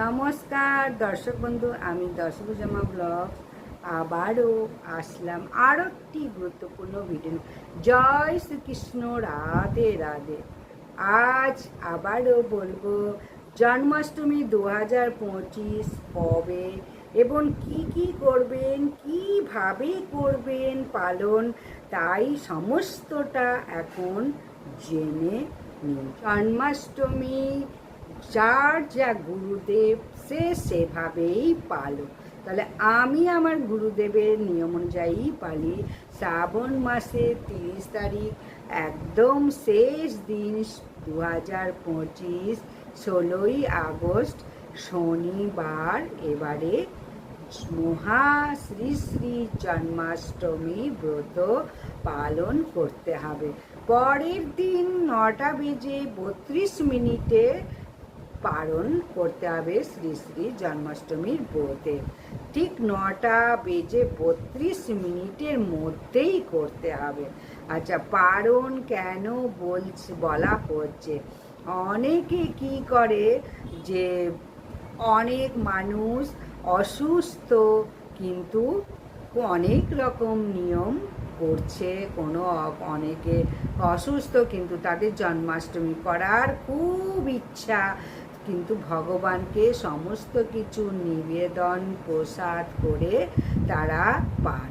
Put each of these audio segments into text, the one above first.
নমস্কার, দর্শক বন্ধু, আমি দর্শক জামা ব্লগ। আবারও আসলাম আর একটি গুরুত্বপূর্ণ ভিডিও। জয় শ্রীকৃষ্ণ, রাধে রাধে। আজ আবারও বলব, জন্মাষ্টমী দু হাজার পঁচিশ কবে এবং কি কি করবেন, কীভাবে করবেন পালন, তাই সমস্তটা এখন জেনে নিন। জন্মাষ্টমী যার যা গুরুদেব সে সেভাবেই পালো। তাহলে আমি আমার গুরুদেবের নিয়ম অনুযায়ী পালি। শ্রাবণ মাসে তিরিশ তারিখ, একদম শেষ দিন দু হাজার পঁচিশ, ষোলোই আগস্ট, শনিবার, এবারে মহা শ্রী শ্রী জন্মাষ্টমী ব্রত পালন করতে হবে। পরের দিন নটা বেজে বত্রিশ মিনিটে পালন করতে হবে শ্রী শ্রী জন্মাষ্টমীর ব্রতে ঠিক নটা বেজে বত্রিশ মিনিটের মধ্যেই করতে হবে। আচ্ছা পালন কেন বলছে, বলা হচ্ছে? অনেকে কি করে যে অনেক মানুষ অসুস্থ, কিন্তু অনেক রকম নিয়ম করছে। কোনো অনেকে অসুস্থ, কিন্তু তাদের জন্মাষ্টমী করার খুব ইচ্ছা। কিন্তু ভগবানকে সমস্ত কিছু নিবেদন, প্রসাদ করে তারা পান।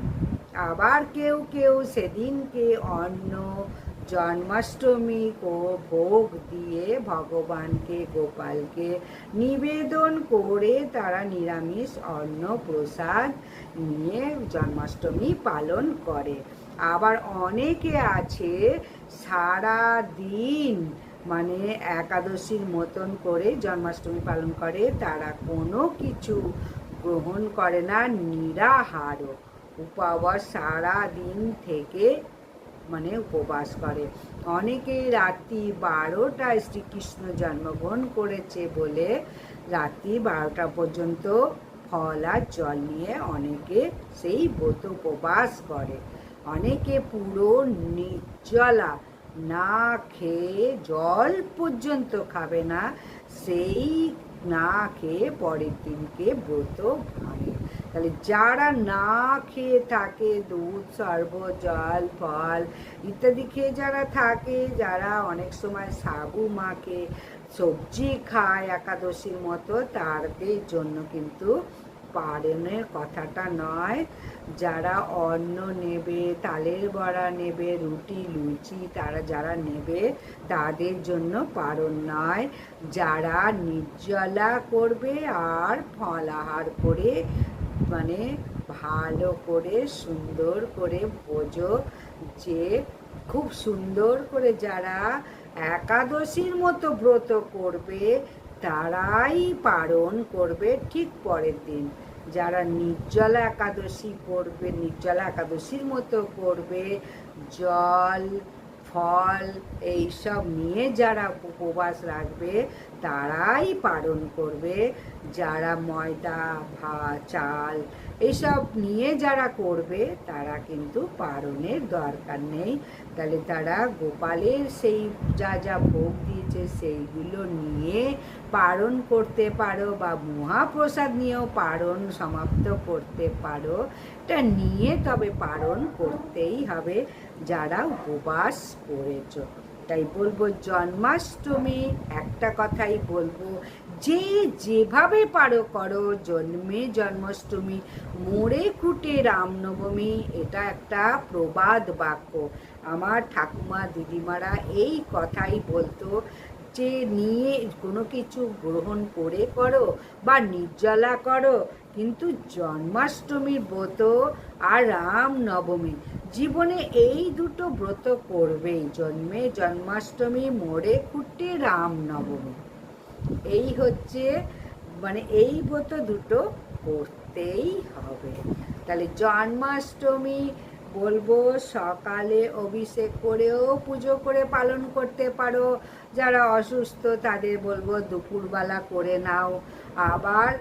আবার কেউ কেউ সেদিনকে অন্ন, জন্মাষ্টমী ও ভোগ দিয়ে ভগবানকে, গোপালকে নিবেদন করে তারা নিরামিষ অন্ন, প্রসাদ নিয়ে জন্মাষ্টমী পালন করে। আবার অনেকে আছে সারা দিন মানে একাদশীর মতন করে জন্মাষ্টমী পালন করে, তারা কোনো কিছু গ্রহণ করে না, নিরাহারও। উপবাস সারা দিন থেকে মানে উপবাস করে। অনেকে রাত্রি বারোটায় শ্রীকৃষ্ণ জন্মগ্রহণ করেছে বলে রাত্রি বারোটা পর্যন্ত ফল আর জল নিয়ে অনেকে সেই ব্রত উপবাস করে। অনেকে পুরো নির্জলা না খেয়ে জল পর্যন্ত খাবে না, সেই না খেয়ে পরের দিনকে ব্রত ভাঙে। তাহলে যারা না খেয়ে থাকে, দুধ শরবত জল, ফল ইত্যাদি খেয়ে যারা থাকে, যারা অনেক সময় সাবু মাকে সবজি খায় একাদশীর মতো, তাদের জন্য কিন্তু পালনের কথাটা নয়। যারা অন্ন নেবে, তালের বড়া নেবে, রুটি, লুচি, তারা যারা নেবে, তাদের জন্য পারণ নয়। যারা নির্জলা করবে আর ফলাহার করে মানে ভালো করে, সুন্দর করে বোঝো যে, খুব সুন্দর করে যারা একাদশীর মতো ব্রত করবে তারাই পালন করবে ঠিক পরের দিন। যারা নির্জলা একাদশী করবে নির্জলা একাদশীর মতো করবে জল, ফল এইসব নিয়ে যারা উপবাস রাখবে, তারাই পালন করবে। যারা ময়দা ভাত চাল এইসব নিয়ে যারা করবে, তারা কিন্তু পালনের দরকার নেই। তাহলে তারা গোপালের সেই যা যা ভোগ দিয়েছে, সেইগুলো নিয়ে পালন করতে পারো বা মহাপ্রসাদ নিয়েও পারণ সমাপ্ত করতে পারো, এটা নিয়ে তবে পারণ করতেই হবে যারা উপবাস করেছ। তাই বলব, জন্মাষ্টমী, একটা কথাই বলব, যে যেভাবে পারো করো, জন্মে জন্মাষ্টমী মোড়ে খুঁটে রামনবমী, এটা একটা প্রবাদ বাক্য। আমার ঠাকুমা, দিদিমারা এই কথাই বলতো যে নিয়ে কোনো কিছু গ্রহণ করে করো বা নির্জলা করো, কিন্তু জন্মাষ্টমীর ব্রত আর রাম নবমী জীবনে এই দুটো ব্রত করবেই। জন্মে জন্মাষ্টমী মোড়ে খুঁটে রাম নবমী এই হচ্ছে মানে এই ব্রত দুটো করতেই হবে। তাহলে জন্মাষ্টমী বলব, সকালে অভিষেক করেও পুজো করে পালন করতে পারো। যারা অসুস্থ, তাদের বলব দুপুরবেলা করে নাও। আবার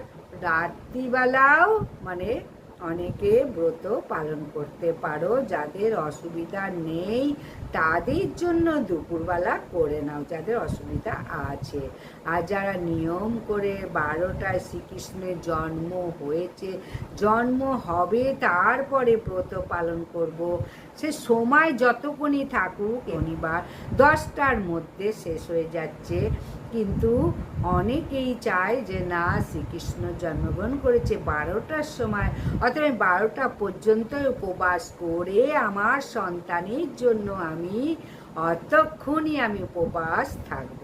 রাত্রিবেলাও মানে অনেকে ব্রত পালন করতে পারো, যাদের অসুবিধা নেই তাদের জন্য দুপুরবেলা করে নাও, যাদের অসুবিধা আছে। আর যারা নিয়ম করে বারোটায় শ্রীকৃষ্ণের জন্ম হয়েছে, জন্ম হবে তারপরে ব্রত পালন করব। সে সময় যতক্ষণই থাকুক শনিবার দশটার মধ্যে শেষ হয়ে যাচ্ছে। কিন্তু অনেকেই চায় যে, না, শ্রীকৃষ্ণ জন্মগ্রহণ করেছে বারোটার সময়। অথবা আমি বারোটা পর্যন্ত উপবাস করে আমার সন্তানের জন্য আমি অতক্ষণই আমি উপবাস থাকব।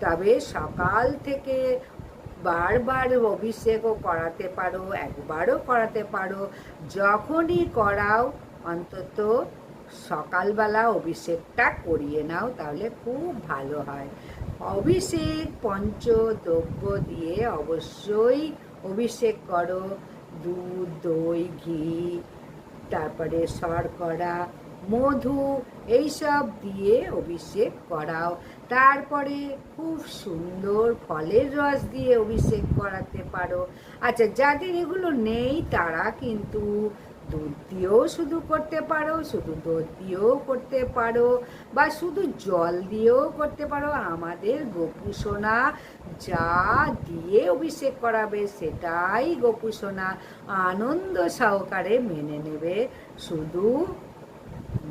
তবে সকাল থেকে বারবার অভিষেকও করাতে পারো, একবারও করাতে পারো। যখনই করাও, অন্তত সকালবেলা অভিষেকটা করিয়ে নাও, তাহলে খুব ভালো হয়। অভিষেক পঞ্চদ্রব্য দিয়ে অবশ্যই অভিষেক করো। দুধ, দই, ঘি, তারপরে শর্করা, মধু, এইসব দিয়ে অভিষেক করাও। তারপরে খুব সুন্দর ফলের রস দিয়ে অভিষেক করাতে পারো। আচ্ছা যাদের এগুলো নেই তারা কিন্তু দুধ দিয়েও শুধু করতে পারো, শুধু দুধ দিয়েও করতে পারো বা শুধু জল দিয়েও করতে পারো। আমাদের গোপুসোনা যা দিয়ে অভিষেক করাবে সেটাই গোপুসোনা আনন্দ সহকারে মেনে নেবে। শুধু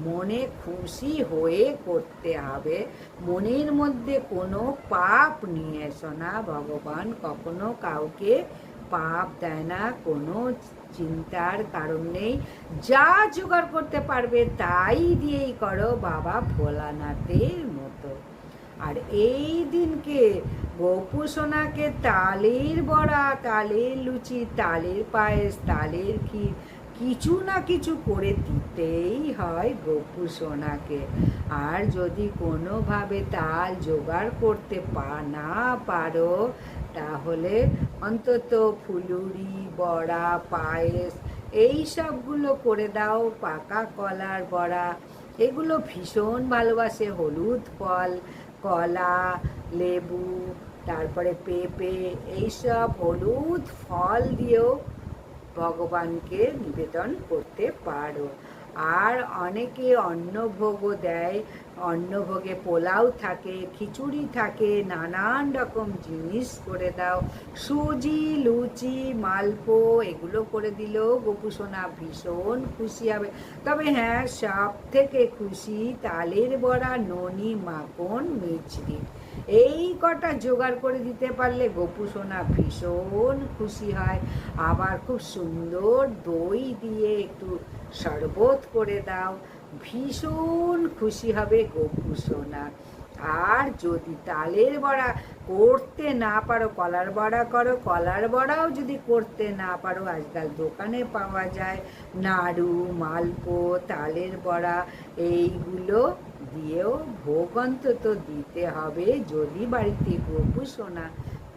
মনে খুশি হয়ে করতে হবে। মনের মধ্যে কোনো পাপ নিয়ে এসো না। ভগবান কখনো কাউকে পাপ দেয় না কোনো চিন্তার কারণ নেই। যা জোগাড় করতে পারবে, তাই দিয়েই করো বাবা ভোলানাথের মতো। আর এই দিনকে গোপু সোনাকে তালের বড়া, তালের লুচি, তালের পায়েস, তালের ক্ষীর কিছু না কিছু করে দিতেই হয় গোপু সোনাকে আর যদি কোনোভাবে তাল জোগাড় করতে পা, না পারো তাহলে অন্তত ফুলুরি, বড়া, পায়েস, এই সবগুলো করে দাও, পাকা কলার বড়া। এগুলো ভীষণ ভালোবাসে, হলুদ, ফল, কলা, লেবু, তারপরে পেঁপে এইসব হলুদ ফল দিয়েও ভগবানকে নিবেদন করতে পারো। আর অনেকে অন্নভোগও দেয় অন্নভোগে পোলাও থাকে, খিচুড়ি থাকে, নানান রকম জিনিস করে দাও। সুজি, লুচি, মালপো এগুলো করে দিলেও গোপুসোনা ভীষণ খুশি হবে। তবে হ্যাঁ সব থেকে খুশি তালের বড়া, ননি, মাখন, মিছরি। এই কটা জোগাড় করে দিতে পারলে গোপু সোনা ভীষণ খুশি হয়। আবার খুব সুন্দর দই দিয়ে একটু শরবত করে দাও। ভীষণ খুশি হবে গোপু সোনা। আর যদি তালের বড়া করতে না পারো, কলার বড়া করো, কলার বড়াও যদি করতে না পারো, আজকাল দোকানে পাওয়া যায় নাড়ু, মালপো, তালের বড়া, এইগুলো দিয়েও ভোগ অন্তত দিতে হবে যদি বাড়িতে গোপু সোনা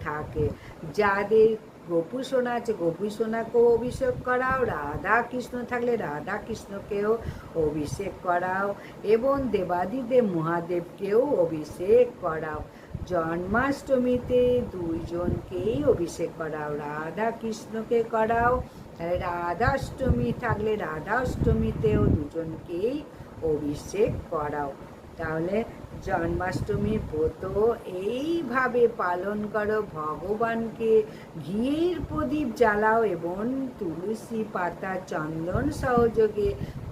থাকে। যাদের গোপু সোনা আছে গোপু সোনাকেও অভিষেক করাও, রাধা কৃষ্ণ থাকলে রাধা কৃষ্ণকেও অভিষেক করাও, এবং দেবাদিদেব মহাদেবকেও অভিষেক করাও। জন্মাষ্টমীতে দুইজনকেই অভিষেক করাও, রাধা কৃষ্ণকে করাও। তাহলে রাধাষ্টমী থাকলে রাধাষ্টমীতেও দুজনকেই অভিষেক করাও। তাহলে জন্মাষ্টমীর ব্রত, এইভাবে পালন করো। ভগবানকে ঘিয়ের প্রদীপ জ্বালাও এবং তুলসী পাতা চন্দন সহযোগে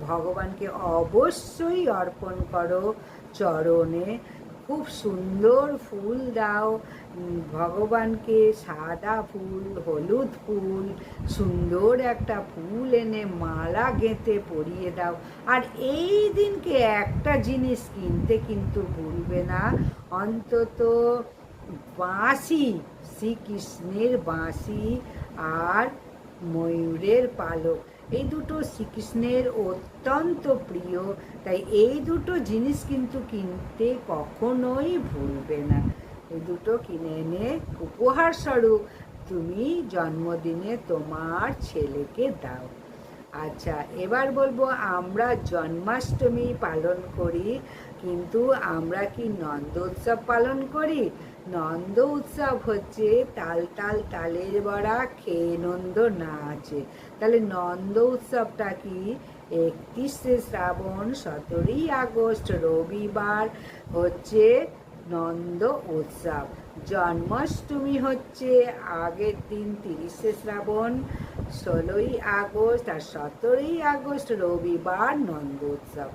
ভগবানকে অবশ্যই অর্পণ করো। চরণে খুব সুন্দর ফুল দাও। ভগবানকে সাদা ফুল, হলুদ ফুল, সুন্দর একটা ফুল এনে মালা গেঁথে পরিয়ে দাও। আর এই দিনকে একটা জিনিস কিনতে কিন্তু ভুলবে না। অন্তত বাঁশি, শ্রীকৃষ্ণের বাঁশি আর ময়ূরের পালক। এই দুটো শ্রীকৃষ্ণের অত্যন্ত প্রিয়, তাই এই দুটো জিনিস কিন্তু কিনতে কখনোই ভুলবে না। এই দুটো কিনে এনে উপহার স্বরূপ তুমি জন্মদিনে তোমার ছেলেকে দাও। আচ্ছা এবার বলব আমরা জন্মাষ্টমী পালন করি, কিন্তু আমরা কি নন্দোৎসব পালন করি? নন্দ উৎসব হচ্ছে, তাল তাল তালের বড়া খেয়ে নন্দ না আছে তাহলে নন্দ উৎসবটা কি? একত্রিশে শ্রাবণ, সতেরোই আগস্ট, রবিবার হচ্ছে নন্দ উৎসব। জন্মাষ্টমী হচ্ছে আগের দিন তিরিশে শ্রাবণ, ষোলোই আগস্ট আর সতেরোই আগস্ট রবিবার নন্দ উৎসব।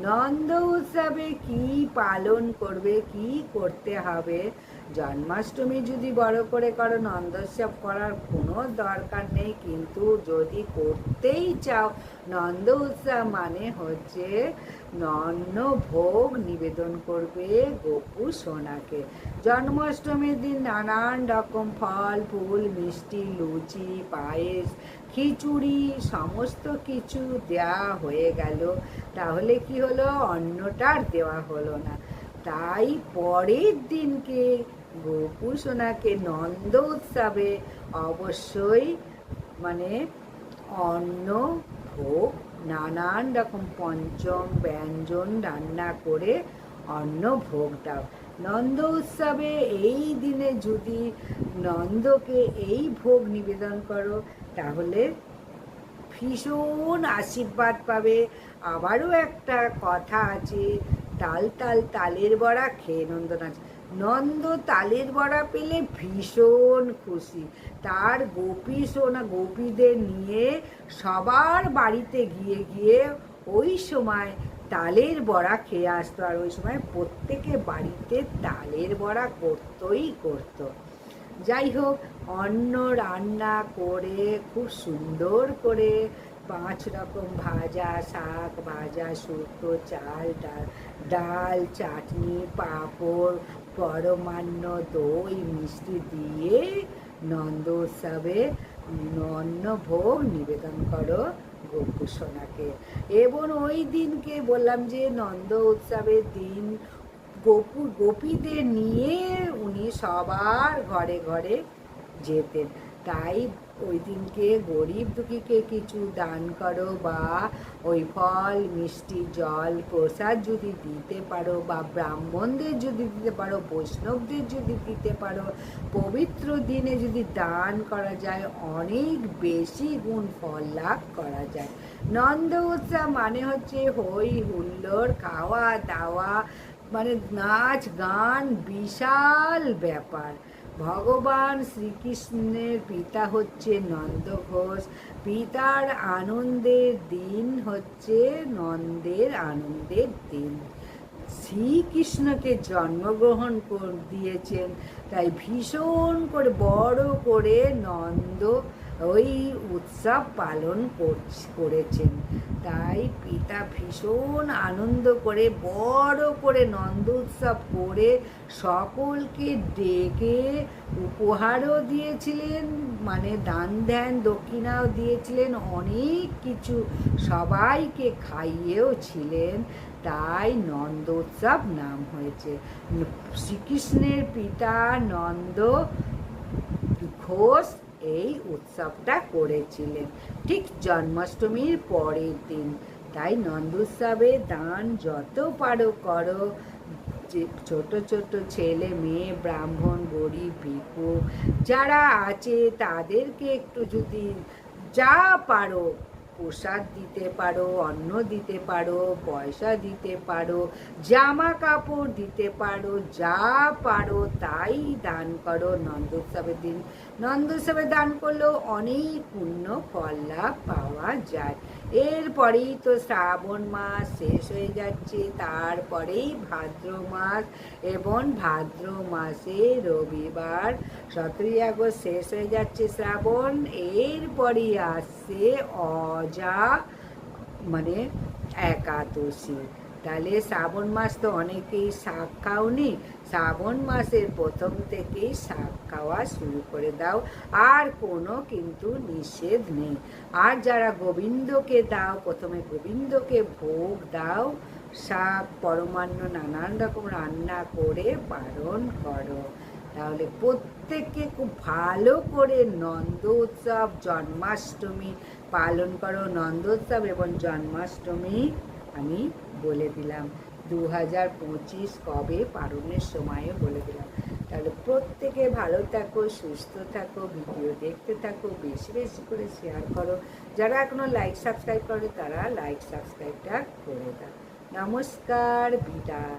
নন্দ উৎসবে কি পালন করবে, কি করতে হবে? জন্মাষ্টমী যদি বড় করে করো, নন্দোৎসব করার কোনো দরকার নেই। কিন্তু যদি করতেই চাও, নন্দ উৎসব মানে হচ্ছে নন্ন ভোগ নিবেদন করবে গোপু সোনাকে। জন্মাষ্টমীর দিন নানান রকম ফল, ফুল, মিষ্টি, লুচি, পায়েস, খিচুড়ি, সমস্ত কিছু দেওয়া হয়ে গেল। তাহলে কি হলো? অন্নটার দেওয়া হলো না। তাই পরের দিনকে গোপু সোনাকে নন্দ উৎসবে অবশ্যই মানে অন্ন, ভোগ, নানান রকম পঞ্চম ব্যঞ্জন রান্না করে অন্ন ভোগ দাও। নন্দ উৎসবে এই দিনে যদি নন্দকে এই ভোগ নিবেদন করো, তাহলে ভীষণ আশীর্বাদ পাবে। আবারও একটা কথা আছে তাল তাল তালের বড়া খেয়ে নন্দ নাচ নন্দ তালের বড়া পেলে ভীষণ খুশি। তার গোপী সোনা গোপীদের নিয়ে সবার বাড়িতে গিয়ে গিয়ে ওই সময় তালের বড়া খেয়ে আসতো আর ওই সময় প্রত্যেকে বাড়িতে তালের বড়া করতোই করতো। যাই হোক, অন্ন রান্না করে, খুব সুন্দর করে পাঁচ রকম ভাজা, শাক ভাজা, শুক্তো, চাল, ডাল ডাল, চাটনি, পাঁপড়, পরমান্ন, দই, মিষ্টি দিয়ে নন্দ উৎসবে অন্ন ভোগ নিবেদন করো গোপু সোনাকে এবং ওই দিনকে বললাম যে নন্দ উৎসবের দিন গোপু, গোপীদের নিয়ে উনি সবার ঘরে ঘরে যেতেন। তাই ওই দিনকে গরিব দুঃখীকে কিছু দান করো বা ওই ফল, মিষ্টি, জল, প্রসাদ যদি দিতে পারো বা ব্রাহ্মণদের যদি দিতে পারো, বৈষ্ণবদের যদি দিতে পারো, পবিত্র দিনে যদি দান করা যায়, অনেক বেশি গুণ ফল লাভ করা যায়। নন্দ উৎসব মানে হচ্ছে হই হুল্লোড়, খাওয়া দাওয়া মানে নাচ, গান, বিশাল ব্যাপার। ভগবান শ্রীকৃষ্ণের পিতা হচ্ছে নন্দ ঘোষ। পিতার আনন্দের দিন হচ্ছে নন্দের আনন্দের দিন। শ্রীকৃষ্ণকে জন্মগ্রহণ দিয়েছেন, তাই ভীষণ করে বড় করে নন্দ ওই উৎসব পালন করছ- করেছেন। তাই পিতা ভীষণ আনন্দ করে, বড় করে নন্দ উৎসব করে সকলকে ডেকে উপহারও দিয়েছিলেন মানে দান ধ্যান দক্ষিণাও দিয়েছিলেন, অনেক কিছু সবাইকে খাইয়েও ছিলেন তাই নন্দোৎসব নাম হয়েছে। শ্রীকৃষ্ণের পিতা নন্দ ঘোষ এই উৎসবটা করেছিলেন। ঠিক জন্মাষ্টমীর পরের দিন। তাই নন্দোৎসবে দান যত পারো করো। যে ছোট ছোট ছেলে মেয়ে, ব্রাহ্মণ, গরিব, ভিক্ষু যারা আছে তাদেরকে একটু যদি যা পারো প্রসাদ দিতে পারো, অন্ন দিতে পারো, পয়সা দিতে পারো, জামা কাপড় দিতে পারো, যা পারো তাই দান করো। নন্দোৎসবের দিন, নন্দোৎসবে দান করলেও অনেক পুণ্য ফল লাভ পাওয়া যায়। এরপরেই তো শ্রাবণ মাস শেষ হয়ে যাচ্ছে, তারপরেই ভাদ্র মাস এবং ভাদ্র মাসে রবিবার সতেরোই আগস্ট শেষ হয়ে যাচ্ছে শ্রাবণ। এরপরই আসছে অজা মানে একাদশী। তাহলে শ্রাবণ মাস তো অনেকেই শাক খাওনি। শ্রাবণ মাসের প্রথম থেকেই শাক খাওয়া শুরু করে দাও। আর কোনো কিন্তু নিষেধ নেই। আর যারা গোবিন্দকে দাও, প্রথমে গোবিন্দকে ভোগ দাও। শাক, পরমান্ন, নানান রকম রান্না করে পালন করো। তাহলে প্রত্যেককে খুব ভালো করে নন্দ উৎসব, জন্মাষ্টমী পালন করো। নন্দোৎসব এবং জন্মাষ্টমী আমি বলে দিলাম। দু হাজার পঁচিশ কবে পালনের সময়ও বলে দিলাম। তাহলে প্রত্যেকে ভালো থাকো, সুস্থ থাকো, ভিডিও দেখতে থাকো, বেশি বেশি করে শেয়ার করো। যারা এখনও লাইক সাবস্ক্রাইব করে তারা লাইক সাবস্ক্রাইবটা করে দাও। নমস্কার, বিদায়।